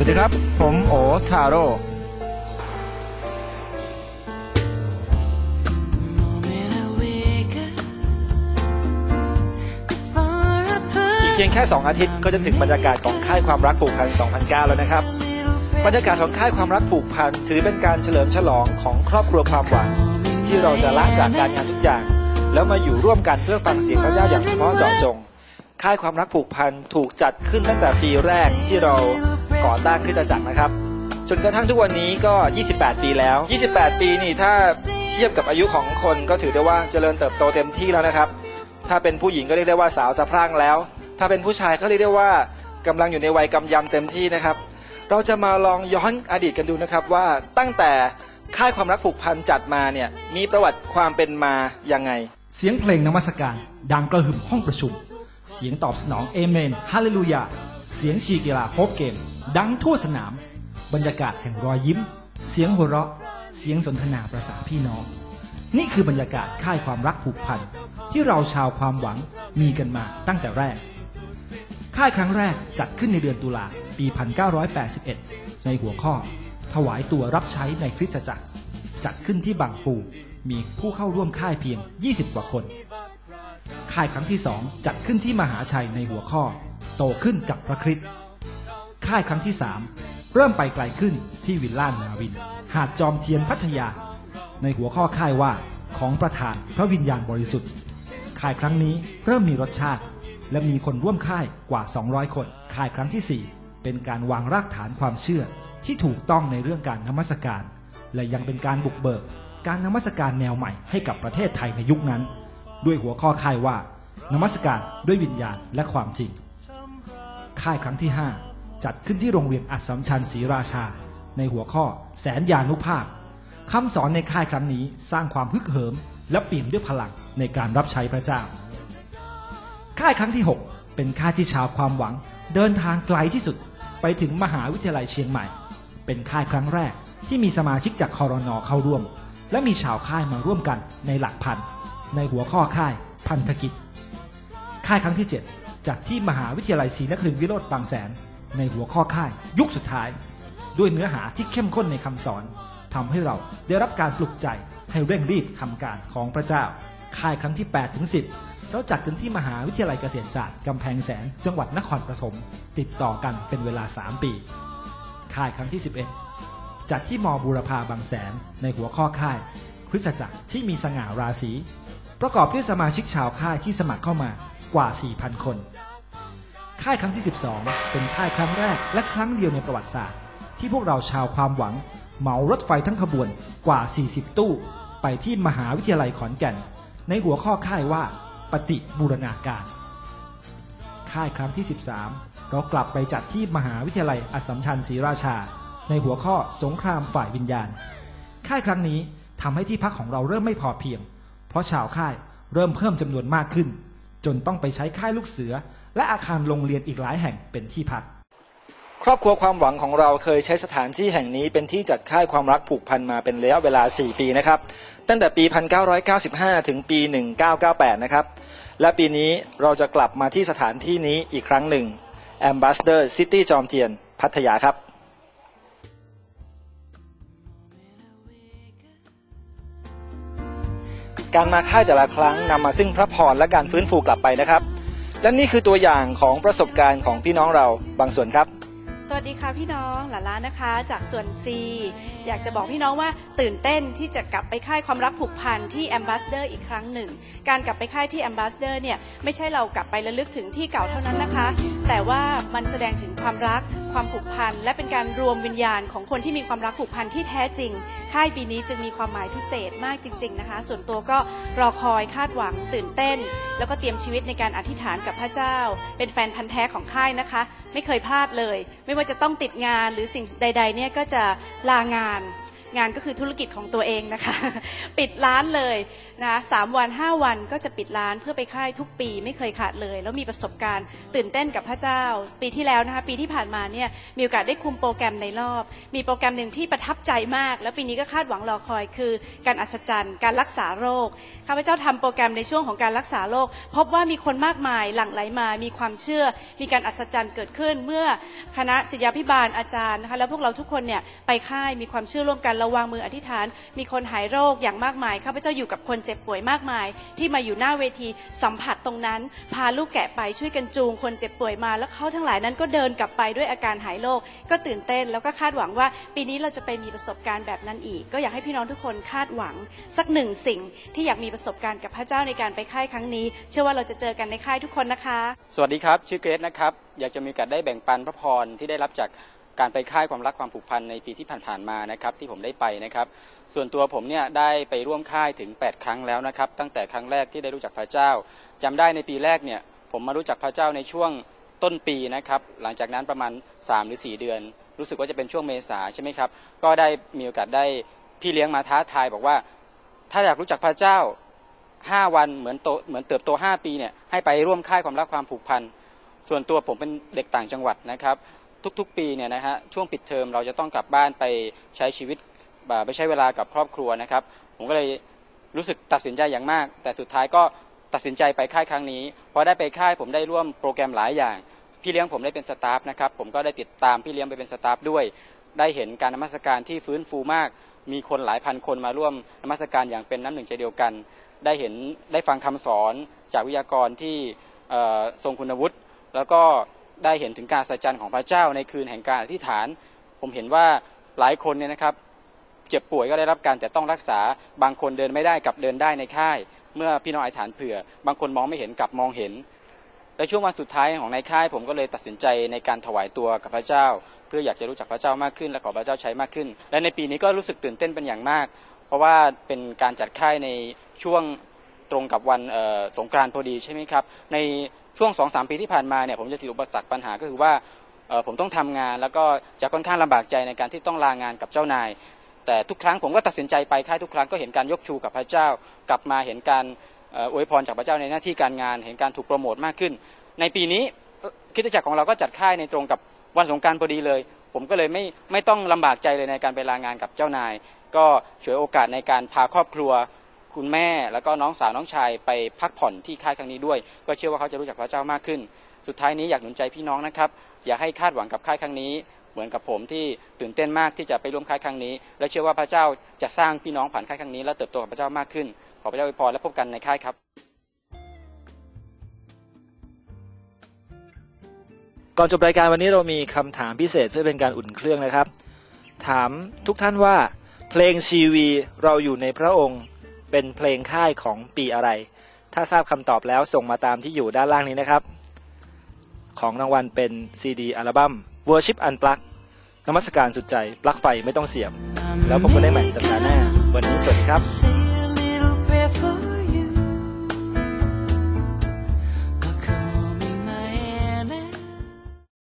สวัสดีครับ ผมโอทาโร่ moment I wake up before I put อีเพียงแค่ 2 อาทิตย์ก็จะถึงบรรยากาศของค่ายความรักผูกพัน 2009 แล้วนะครับ บรรยากาศของค่ายความรักผูกพันถือเป็นการเฉลิมฉลองของครอบครัวความหวังที่เราจะละจากการงานทุกอย่าง แล้วมาอยู่ร่วมกันเพื่อฟังเสียงพระเจ้าอย่างเฉพาะเจาะจง ค่ายความรักผูกพันถูกจัดขึ้นตั้งแต่ปีแรกที่เรา ก่อตั้งคริสตจักรนะครับ จนกระทั่งทุกวันนี้ก็ 28 ปีแล้ว 28 ปีนี่ถ้าเทียบกับอายุของคนก็ถือได้ว่าเจริญเติบโตเต็มที่แล้วนะครับ ถ้าเป็นผู้หญิงก็เรียกได้ว่าสาวสะพรั่งแล้ว ถ้าเป็นผู้ชายก็เรียกได้ว่ากำลังอยู่ในวัยกำยำเต็มที่นะครับ เราจะมาลองย้อนอดีตกันดูนะครับว่าตั้งแต่ค่ายความรักผูกพันจัดมาเนี่ยมีประวัติความเป็นมายังไง เสียงเพลงนมัสการ ดังกระหึ่มห้องประชุม เสียงตอบสนองเอเมนฮาเลลูยาเสียงชีกีฬาโฮปเกม ดังทั่วสนาม บรรยากาศแห่งรอยยิ้ม เสียงหัวเราะ เสียงสนทนาประสาพี่น้อง นี่คือบรรยากาศค่ายความรักผูกพัน ที่เราชาวความหวังมีกันมาตั้งแต่แรก ค่ายครั้งแรกจัดขึ้นในเดือนตุลาปี 1981 ในหัวข้อ ถวายตัวรับใช้ในคริสตจักร จัดขึ้นที่บางปูมีผู้เข้าร่วมค่ายเพียง 20 กว่าคน ค่ายครั้งที่สองจัดขึ้นที่มหาชัยในหัวข้อ โตขึ้นกับพระคริสต์ ค่ายครั้งที่สามเริ่มไปไกลขึ้นที่วิลล่านาวิน หาดจอมเทียนพัทยา ในหัวข้อค่ายว่าของประธานพระวิญญาณบริสุทธิ์ค่ายครั้งนี้เริ่มมีรสชาติ และมีคนร่วมค่ายกว่า 200 คนค่ายครั้งทีสี่ 4 เป็นการวางรากฐานความเชื่อที่ถูกต้องในเรื่องการนมัสการ และยังเป็นการบุกเบิก การนมัสการแนวใหม่ให้กับประเทศไทยในยุคนั้น ด้วยหัวข้อค่ายว่านมัสการด้วยวิญญาณและความจริง ค่ายครั้งที่ 5 จัดขึ้นที่โรงเรียนอัสสัมชัญศรีราชา ในหัวข้อแสนยานุภาพคำสอนในค่ายครั้งนี้สร้างความฮึกเหิม และเปี่ยมด้วยพลังในการรับใช้พระเจ้า ค่ายครั้งที่ 6 เป็นค่ายที่ชาวความหวัง เดินทางไกลที่สุดไปถึงมหาวิทยาลัยเชียงใหม่ เป็นค่ายครั้งแรกที่มีสมาชิกจากคอรนอเข้าร่วม และมีชาวค่ายมาร่วมกันในหลักพัน ในหัวข้อค่ายพันธกิจ ค่ายครั้งที่ 7 จัดที่มหาวิทยาลัยศรีนครินทร์วิโรธบางแสน ในหัวข้อค่ายยุคสุดท้าย ด้วยเนื้อหาที่เข้มข้นในคำสอนทำให้เราได้รับการปลุกใจให้เร่งรีบทำการของพระเจ้า ค่ายครั้งที่8ถึง10 เราจัดกันที่มหาวิทยาลัยเกษตรศาสตร์กำแพงแสนจังหวัดนครปฐมติดต่อกันเป็นเวลา 3 ปี ค่ายครั้งที่ 11 จัดที่มบูรพาบางแสนในหัวข้อค่ายคริสตจักรที่มีสง่าราศีประกอบด้วยสมาชิกชาวค่ายที่สมัครเข้ามากว่า 4,000 คน ค่ายครั้งที่ 12 เป็นค่ายครั้งแรกและครั้งเดียวในประวัติศาสตร์ ที่พวกเราชาวความหวัง เหมารถไฟทั้งขบวนกว่า 40 ตู้ ไปที่มหาวิทยาลัยขอนแก่น ในหัวข้อค่ายว่า ปฏิบูรณาการ ค่ายครั้งที่ 13 เรากลับไปจัดที่มหาวิทยาลัยอัสสัมชัญศรีราชา ในหัวข้อสงครามฝ่ายวิญญาณ ค่ายครั้งนี้ทำให้ที่พักของเราเริ่มไม่พอเพียง เพราะชาวค่ายเริ่มเพิ่มจำนวนมากขึ้น จนต้องไปใช้ค่ายลูกเสือ และอาคารโรงเรียนอีกหลายแห่งเป็นที่พัก ครอบครัวความหวังของเราเคยใช้สถานที่แห่งนี้เป็นที่จัดค่ายความรักผูกพันมาเป็นระยะเวลา 4 ปีนะครับ ตั้งแต่ปี 1995 ถึงปี 1998 นะครับ และปีนี้เราจะกลับมาที่สถานที่นี้อีกครั้งหนึ่ง Ambassador City จอมเทียน พัทยาครับการมาค่ายแต่ละครั้งนำมาซึ่งพระพรและการฟื้นฟูกลับไปนะครับ และนี่คือตัวอย่างของประสบการณ์ของพี่น้องเราบางส่วนครับ สวัสดีค่ะพี่น้องหลาล้านะคะ จากส่วน C อยากจะบอกพี่น้องว่าตื่นเต้นที่จะกลับไปค่ายความรักผูกพันที่แอมบาสเดอร์อีกครั้งหนึ่ง การกลับไปค่ายที่แอมบาสเดอร์เนี่ยไม่ใช่เรากลับไประลึกถึงที่เก่าเท่านั้นนะคะ แต่ว่ามันแสดงถึงความรัก ความผูกพัน และเป็นการรวมวิญญาณของคนที่มีความรักผูกพันที่แท้จริง ค่ายปีนี้จึงมีความหมายพิเศษมากจริง ๆนะคะ ส่วนตัวก็รอคอยคาดหวังตื่นเต้น แล้วก็เตรียมชีวิตในการอธิษฐานกับพระเจ้า เป็นแฟนพันธ์แท้ของค่ายนะคะ ไม่เคยพลาดเลย ไม่ว่าจะต้องติดงานหรือสิ่งใด ๆ เนี่ยก็จะลางาน งานก็คือธุรกิจของตัวเองนะคะ ปิดร้านเลย นะสามวันห้าวันก็จะปิดร้านเพื่อไปค่ายทุกปีไม่เคยขาดเลย แล้วมีประสบการณ์ ตื่นเต้นกับพระเจ้า ปีที่แล้วนะคะปีที่ผ่านมาเนี่ยมีโอกาสได้คุมโปรแกรมในรอบ มีโปรแกรมหนึ่งที่ประทับใจมาก แล้วปีนี้ก็คาดหวังรอคอยคือ การอัศจรรย์ การรักษาโรคข้าพเจ้าทำโปรแกรมในช่วงของการรักษาโรคพบว่ามีคนมากมายหลั่งไหลมา มีความเชื่อ มีการอัศจรรย์เกิดขึ้น เมื่อคณะศิษยาภิบาลอาจารย์นะคะแล้วพวกเราทุกคนเนี่ยไปค่ายมีความเชื่อร่วมกันระวางมืออธิษฐาน มีคนหายโรคอย่างมากมายข้าพเจ้าอยู่กับคนเจ็บป่วยมากมาย ที่มาอยู่หน้าเวทีสัมผัสตรงนั้น พาลูกแกะไปช่วยกันจูงคนเจ็บป่วยมา แล้วเขาทั้งหลายนั้นก็เดินกลับไปด้วยอาการหายโรคก็ตื่นเต้น แล้วก็คาดหวังว่า ปีนี้เราจะไปมีประสบการณ์แบบนั้นอีก ก็อยากให้พี่น้องทุกคนคาดหวัง สักหนึ่งสิ่งที่อยากมีประสบการณ์กับพระเจ้าในการไปค่ายครั้งนี้ เชื่อว่าเราจะเจอกันในค่ายทุกคนนะคะ สวัสดีครับ ชื่อเกรซนะครับอยากจะมีโอกาสได้แบ่งปันพระพรที่ได้รับจาก การไปค่ายความรักความผูกพันในปีที่ผ่านๆมานะครับที่ผมได้ไปนะครับ ส่วนตัวผมเนี่ยได้ไปร่วมค่ายถึง 8 ครั้งแล้วนะครับ ตั้งแต่ครั้งแรกที่ได้รู้จักพระเจ้าจำได้ในปีแรกเนี่ยผมมารู้จักพระเจ้าในช่วงต้นปีนะครับหลังจากนั้นประมาณ 3 หรือ 4 เดือน รู้สึกว่าจะเป็นช่วงเมษาใช่ไหมครับก็ได้มีโอกาสได้พี่เลี้ยงมาท้าทายบอกว่า ถ้าอยากรู้จักพระเจ้า 5 วันเหมือนโตเหมือนเติบโต 5 ปีเนี่ยให้ไปร่วมค่ายความรักความผูกพันส่วนตัวผมเป็นเด็กต่างจังหวัดนะครับ ทุกๆ ปีเนี่ยนะฮะช่วงปิดเทอมเราจะต้องกลับบ้านไปใช้ชีวิตอ่าไปใช้เวลากับครอบครัวนะครับ ผมก็เลยรู้สึกตัดสินใจอย่างมาก แต่สุดท้ายก็ตัดสินใจไปค่ายครั้งนี้พอได้ไปค่ายผมได้ร่วมโปรแกรมหลายอย่าง พี่เลี้ยงผมได้เป็นสตาฟนะครับผมก็ได้ติดตามพี่เลี้ยงไปเป็นสตาฟด้วย ได้เห็นการนมัสการที่ฟื้นฟูมาก มีคนหลายพันคนมาร่วมนมัสการอย่างเป็นน้ำหนึ่งใจเดียวกัน ได้เห็นได้ฟังคำสอนจากวิทยากรที่ทรงคุณวุฒิแล้วก็ ได้เห็นถึงการสัจจันของพระเจ้าในคืนแห่งการอธิษฐาน ผมเห็นว่าหลายคนเนี่ยนะครับเจ็บป่วยก็ได้รับการแต่ต้องรักษาบางคนเดินไม่ได้กลับเดินได้ในค่าย เมื่อพี่น้องอธิษฐานเผื่อ บางคนมองไม่เห็นกลับมองเห็นและช่วงวันสุดท้ายของในค่ายผมก็เลยตัดสินใจในการถวายตัวกับพระเจ้า เพื่ออยากจะรู้จักพระเจ้ามากขึ้น และขอพระเจ้าใช้มากขึ้น และในปีนี้ก็รู้สึกตื่นเต้นเป็นอย่างมาก เพราะว่าเป็นการจัดค่ายในช่วง ตรงกับวันสงกรานต์พอดีใช่ไหมครับ ในช่วง2องสามปีที่ผ่านมาเนี่ยผมจะติดอุปสรรคปัญหาก็คือว่าผมต้องทำงาน แล้วก็จะค่อนข้างลำบากใจในการที่ต้องลางานกับเจ้านาย แต่ทุกครั้งผมก็ตัดสินใจไปค่ายทุกครั้งก็เห็นการยกชูกับพระเจ้า กลับมาเห็นการอวยพรจากพระเจ้าในหน้าที่การงาน เห็นการถูกโปรโมทมากขึ้น ในปีนี้เอ่อคริสตจักรของเราก็จัดค่ายในตรงกับวันสงกรารพอดีเลย ผมก็เลยไม่ไม่ต้องลำบากใจเลยในการไปลางานกับเจ้านาย ก็ฉวยโอกาสในการพาครอบครัว คุณแม่แล้วก็น้องสาวน้องชายไปพักผ่อนที่ค่ายครั้งนี้ด้วย ก็เชื่อว่าเขาจะรู้จักพระเจ้ามากขึ้น สุดท้ายนี้อยากหนุนใจพี่น้องนะครับ อย่าให้คาดหวังกับค่ายครั้งนี้ เหมือนกับผมที่ตื่นเต้นมากที่จะไปร่วมค่ายครั้งนี้ และเชื่อว่าพระเจ้าจะสร้างพี่น้องผ่านค่ายครั้งนี้และเติบโตกับพระเจ้ามากขึ้น ขอพระเจ้าอวยพรและพบกันในค่ายครับ ก่อนจบรายการวันนี้เรามีคำถามพิเศษเพื่อเป็นการอุ่นเครื่องนะครับ ถามทุกท่านว่าเพลงชีวีเราอยู่ในพระองค์ เป็นเพลงค่ายของปีอะไร ถ้าทราบคำตอบแล้วส่งมาตามที่อยู่ด้านล่างนี้นะครับ ของรางวัลเป็นซีดีอัลบั้ม Worship Unplug นมัสการสุดใจ ปลั๊กไฟไม่ต้องเสียบ แล้วพบกันได้ใหม่สัปดาห์หน้า วันนี้สวัสดีครับ